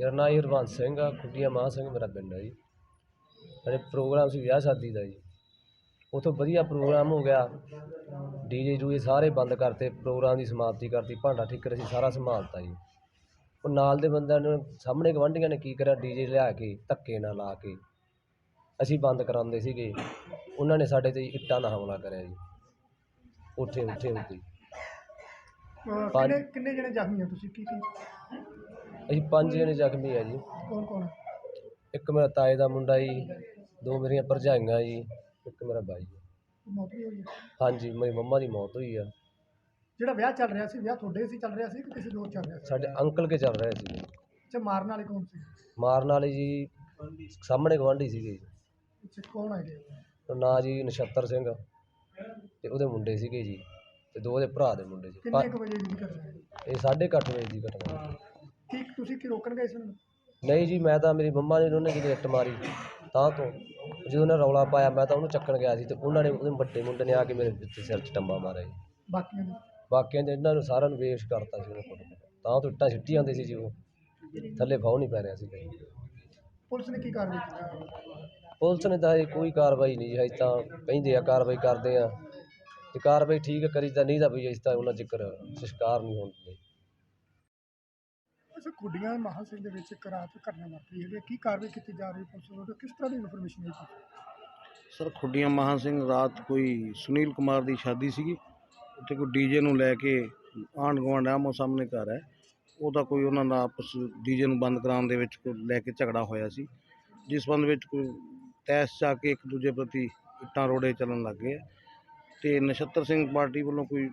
ਮੇਰਾ ਨਾਂ ਜੀ ਹਰਬੰਸ ਸਿੰਘ ਆ, ਖੁੱਡੀਆਂ ਮਾਹ ਸਿੰਘ ਮੇਰਾ ਪਿੰਡ ਹੈ ਜੀ। ਸਾਡੇ ਪ੍ਰੋਗਰਾਮ ਸੀ ਵਿਆਹ ਸ਼ਾਦੀ ਦਾ ਜੀ। ਉੱਥੋਂ ਵਧੀਆ ਪ੍ਰੋਗਰਾਮ ਹੋ ਗਿਆ। ਡੀਜੇ ਡੂਜੇ ਸਾਰੇ ਬੰਦ ਕਰਤੇ, ਪ੍ਰੋਗਰਾਮ ਦੀ ਸਮਾਪਤੀ ਕਰਤੀ, ਭਾਂਡਾ ਠੀਕਰ ਅਸੀਂ ਸਾਰਾ ਸੰਭਾਲਤਾ ਜੀ। ਉਹ ਨਾਲ ਦੇ ਬੰਦਿਆਂ ਨੇ ਸਾਹਮਣੇ ਗਵਾਂਢੀਆਂ ਨੇ ਕੀ ਕਰਿਆ, ਡੀਜੇ ਲਿਆ ਕੇ, ਧੱਕੇ ਨਾਲ ਲਾ ਕੇ। ਅਸੀਂ ਬੰਦ ਕਰਾਉਂਦੇ ਸੀਗੇ। ਉਹਨਾਂ ਨੇ ਸਾਡੇ ਤੇ ਇੱਟਾਂ ਨਾਲ ਹਮਲਾ ਕਰਿਆ ਜੀ। ਉੱਥੇ ਉੱਥੇ ਉੱਥੇ। ਕਿੰਨੇ ਕਿੰਨੇ ਜਣੇ ਜ਼ਖਮੀ ਹੋ ਤੁਸੀਂ? ਕੀ ਕੀ? ਅਸੀਂ ਪੰਜ ਜਣੇ ਜ਼ਖਮੀ ਆ ਜੀ। ਕੌਣ ਕੌਣ? ਇੱਕ ਮੇਰਾ ਤਾਏ ਦਾ ਮੁੰਡਾ ਜੀ ਦੋ ਮੇਰੀਆਂ ਭਰਜਾਈਆਂ ਜੀ ਇੱਕ ਮੇਰਾ ਬਾਈ ਜੀ। ਮੌਤ ਵੀ ਹੋਈ ਹੈ? ਹਾਂਜੀ ਮੇਰੀ ਮੰਮਾ ਦੀ ਮੌਤ ਹੋਈ ਆ। ਜਿਹੜਾ ਵਿਆਹ ਚੱਲ ਰਿਹਾ ਸੀ ਵਿਆਹ ਤੁਹਾਡੇ ਸੀ ਚੱਲ ਰਿਹਾ ਸੀ ਕਿ ਕਿਸੇ ਹੋਰ ਚੱਲ ਰਿਹਾ ਸੀ? ਸਾਡੇ ਅੰਕਲ ਕੇ ਚੱਲ ਰਿਹਾ ਸੀ। ਅੱਛਾ ਮਾਰਨ ਵਾਲੇ ਕੌਣ ਸੀ? ਮਾਰਨ ਵਾਲੇ ਜੀ ਸਾਹਮਣੇ ਗਵਾਂਢੀ ਸੀਗੇ ਜੀ। ਅੱਛਾ ਕੌਣ ਹੈਗੇ ਉਹ ਨਾਂ ਜੀ ਨਛੱਤਰ ਸਿੰਘ ਤੇ ਉਹਦੇ ਮੁੰਡੇ ਸੀਗੇ ਜੀ ਤੇ ਦੋ ਉਹਦੇ ਭਰਾ ਦੇ ਮੁੰਡੇ ਸੀ ਕਿੰਨੇ ਕੁ ਵਜੇ ਦੀ ਕਰ ਰਹੇ ਇਹ ਸਾਢੇ ਕੁ ਅੱਠ ਵਜੇ ਦੀ ਘਟਨਾ ਜੀ। ਕੀ ਤੁਸੀਂ ਕੀ ਰੋਕਣ ਗਏ ਸੀ ਨਹੀਂ ਜੀ ਮੈਂ ਤਾਂ ਮੇਰੀ ਮੰਮਾ ਨੇ ਉਹਨੇ ਕਿਤੇ ਇੱਟ ਮਾਰੀ ਤਾਂ ਤੋਂ। ਜਦੋਂ ਉਹਨੇ ਰੌਲਾ ਪਾਇਆ ਮੈਂ ਤਾਂ ਉਹਨੂੰ ਚੱਕਣ ਗਿਆ ਸੀ ਤੇ ਉਹਨਾਂ ਨੇ ਉਹਦੇ ਵੱਡੇ ਮੁੰਡੇ ਨੇ ਆ ਕੇ ਮੇਰੇ ਵਿੱਚ ਸਿਰ 'ਚ ਟੰਬਾ ਮਾਰਿਆ ਜੀ। ਬਾਕੀਆਂ ਦੇ? ਇਹਨਾਂ ਨੂੰ ਸਾਰਿਆਂ ਨੂੰ ਵੇਸ਼ ਕਰਤਾ ਸੀ ਉਹਨੇ ਕੁੱਟ ਕੁੱਟ। ਤਾਂ ਤੋਂ ਇੱਟਾਂ ਸਿੱਟੀ ਜਾਂਦੇ ਸੀ ਜੀ ਉਹ। ਥੱਲੇ ਫਾਉ ਨਹੀਂ ਪੈ ਰਿਹਾ ਸੀ ਪੁਲਿਸ ਨੇ ਕੀ ਕਾਰਵਾਈ ਕੀਤੀ? ਪੁਲਿਸ ਨੇ ਤਾਂ ਹਜੇ ਕੋਈ ਕਾਰਵਾਈ ਨਹੀਂ ਜੀ ਹਜੇ ਤਾਂ ਕਹਿੰਦੇ ਆ ਕਾਰਵਾਈ ਕਰਦੇ ਆ। ਤੇ ਕਾਰਵਾਈ ਠੀਕ ਕਰੀ ਤਾਂ ਨਹੀਂ ਤਾਂ ਵੀ ਇਸ ਤਾਂ ਉਹਨਾਂ ਜ਼ਿਕਰ ਸੰਸਕਾਰ ਨਹੀਂ ਹੁੰਦੇ ਅੱਛਾ ਕੁੜੀਆਂ ਮਹਾਂ ਸਿੰਘ ਦੇ ਵਿੱਚ ਇੱਕ ਘਟਨਾ ਵਾਪਰੀ ਹੈ। ਕੀ ਕਾਰਵਾਈ ਕੀਤੀ ਜਾ ਰਹੀ ਹੈ ਪੁਲਿਸ ਵੱਲੋਂ? ਕਿਸ ਤਰ੍ਹਾਂ ਦੀ ਇਨਫੋਰਮੇਸ਼ਨ ਹੈ ਸਰ, ਖੁੱਡੀਆਂ ਮਹਾਂ ਸਿੰਘ ਰਾਤ ਕੋਈ ਸੁਨੀਲ ਕੁਮਾਰ ਦੀ ਸ਼ਾਦੀ ਸੀਗੀ। ਉੱਥੇ ਕੋਈ ਡੀਜੇ ਨੂੰ ਲੈ ਕੇ ਆਂਢ ਗੁਆਂਢ ਆਮੋ ਸਾਹਮਣੇ ਘਰ ਹੈ। ਉਹਦਾ ਕੋਈ ਉਹਨਾਂ ਦਾ ਆਪਸ ਡੀਜੇ ਨੂੰ ਬੰਦ ਕਰਾਉਣ ਦੇ ਵਿੱਚ ਕੋਈ ਲੈ ਕੇ ਝਗੜਾ ਹੋਇਆ ਸੀ। ਜਿਸ ਸੰਬੰਧ ਵਿੱਚ ਕੋਈ ਤੈਸ ਜਾ ਕੇ ਇੱਕ ਦੂਜੇ ਪ੍ਰਤੀ ਇੱਟਾਂ ਰੋੜੇ ਚੱਲਣ ਲੱਗ ਗਏ ਤੇ ਨਛੱਤਰ ਸਿੰਘ ਪਾਰਟੀ ਵੱਲੋਂ ਕੋਈ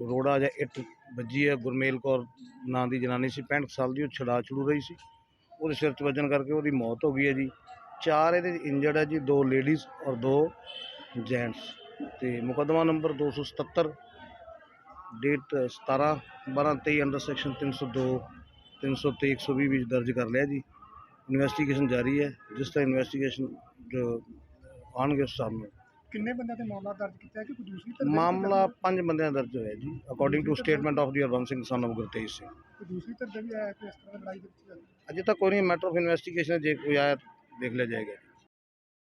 ਰੋੜਾ ਜਾਂ ਇੱਟ ਵੱਜੀ ਹੈ, ਗੁਰਮੇਲ ਕੌਰ ਨਾਂ ਦੀ ਜਨਾਨੀ ਸੀ 65 ਸਾਲ ਦੀ, ਉਹ ਛੜਾ ਛੜੂ ਰਹੀ ਸੀ। ਉਹਦੇ ਸਿਰ 'ਚ ਵੱਜਣ ਕਰਕੇ ਉਹਦੀ ਮੌਤ ਹੋ ਗਈ ਹੈ ਜੀ। ਚਾਰ ਇਹਦੇ ਇੰਜਰਡ ਹੈ ਜੀ, ਦੋ ਲੇਡੀਜ਼ ਔਰ ਦੋ ਜੈਂਟਸ ਤੇ ਮੁਕੱਦਮਾ ਨੰਬਰ 277 ਡੇਟ 17 12 23 ਅੰਡਰ ਸੈਕਸ਼ਨ 302 323 120 ਵਿੱਚ ਦਰਜ ਕਰ ਲਿਆ ਜੀ। ਇਨਵੈਸਟੀਗੇਸ਼ਨ ਜਾਰੀ ਹੈ, ਜਿਸ ਦਾ ਇਨਵੈਸਟੀਗੇਸ਼ਨ ਜੋ ਆਉਣਗੇ ਉਸ ਸਾਹਮਣੇ ਕਿੰਨੇ ਬੰਦਿਆਂ ਤੇ ਮਾਮਲਾ ਦਰਜ ਕੀਤਾ ਹੈ ਕਿ ਕੋਈ ਦੂਸਰੀ ਧਿਰ ਦੇ ਮਾਮਲਾ ਪੰਜ ਬੰਦਿਆਂ ਦਰਜ ਹੋਇਆ ਜੀ according to statement of the Harbans Singh son of Gurtej Singh ਕੋਈ ਦੂਸਰੀ ਧਿਰ ਦੇ ਵੀ ਆਇਆ ਕਿ ਇਸ ਤਰ੍ਹਾਂ ਦੀ ਲੜਾਈ ਦੇ ਵਿੱਚ? ਅਜੇ ਤੱਕ ਕੋਈ ਨਹੀਂ ਮੈਟਰ ਆਫ ਇਨਵੈਸਟੀਗੇਸ਼ਨ ਜੇ ਕੋਈ ਆਇਆ ਦੇਖ ਲਿਆ ਜਾਏਗਾ।